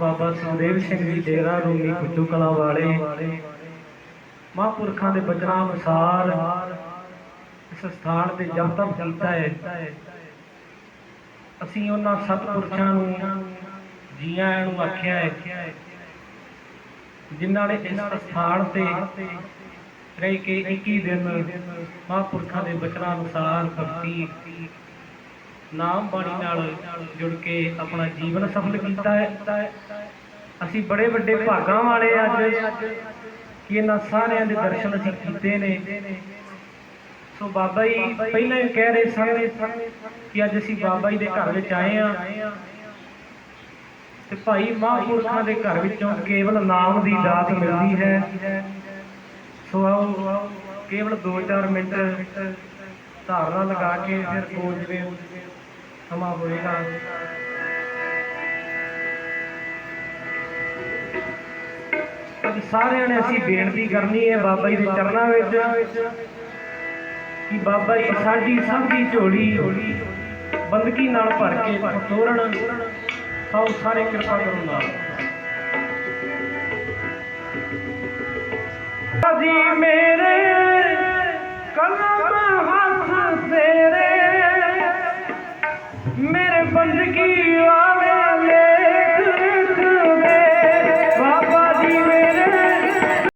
ਸੁਖਦੇਵ ਸਿੰਘ ਜੀ ਡੇਰਾ ਰੂਮੀ ਕੁੱਟੂ ਕਲਾਂ ਵਾਲੇ। ਮਹਾਂਪੁਰਖਾਂ ਦੇ ਬਚਨਾਂ ਅਨੁਸਾਰ ਇਸ ਸਥਾਨ ਤੇ ਜਪ ਤਪ ਕੀਤਾ ਹੈ। ਅਸੀਂ ਉਹਨਾਂ ਸਤਿਪੁਰਸ਼ਾਂ ਨੂੰ ਜੀਆਂ ਨੂੰ ਆਖਿਆ ਹੈ, ਜਿਨ੍ਹਾਂ ਨੇ ਇਸ ਸਥਾਨ ਤੇ ਰਹਿ ਕੇ 21 ਦਿਨ ਮਹਾਂਪੁਰਖਾਂ ਦੇ ਬਚਨਾਂ ਅਨੁਸਾਰ ਭਗਤੀ ਨਾਮ ਬਾਣੀ ਨਾਲ ਜੁੜ ਕੇ ਆਪਣਾ ਜੀਵਨ ਸਫਲ ਕੀਤਾ ਹੈ। ਅਸੀਂ ਬੜੇ ਵੱਡੇ ਭਾਗਾਂ ਵਾਲੇ ਅੱਜ ਕਿ ਇਹਨਾਂ ਸਾਰਿਆਂ ਦੇ ਦਰਸ਼ਨ ਅਸੀਂ ਕੀਤੇ ਨੇ। ਸੋ ਬਾਬਾ ਜੀ ਪਹਿਲਾਂ ਹੀ ਕਹਿ ਰਹੇ ਸਨ ਕਿ ਅੱਜ ਅਸੀਂ ਬਾਬਾ ਜੀ ਦੇ ਘਰ ਵਿੱਚ ਆਏ ਆ ਤੇ ਭਾਈ ਮਹਾਂਪੁਰਖਾਂ ਦੇ ਘਰ ਵਿੱਚੋਂ ਕੇਵਲ ਨਾਮ ਦੀ ਦਾਤ ਮਿਲਦੀ ਹੈ। ਸੋ ਆਓ, ਕੇਵਲ 2-4 ਮਿੰਟ ਧਾਰਨਾ ਲਗਾ ਕੇ ਫਿਰ ਸੋਚ ਜਵੇ ਸਮਾਂ ਹੋਏਗਾ ਅੱਜ ਸਾਰਿਆਂ ਨੇ ਅਸੀਂ ਬੇਨਤੀ ਕਰਨੀ ਹੈ ਬਾਬਾ ਜੀ ਦੇ ਚਰਨਾਂ ਵਿੱਚ ਕਿ ਬਾਬਾ ਜੀ ਸਾਡੀ ਸਭ ਦੀ ਝੋਲੀ ਬੰਦਗੀ ਨਾਲ ਭਰ ਕੇ ਤੋਰਨ ਸਭ ਸਾਰੇ ਕਿਰਪਾ ਕਰੋ ਨਾਲ। ਜੀ ਮੇਰੇ ਤੇਰੇ ਮੇਰੇ ਬੰਦਗੀ ਵਾਲੇ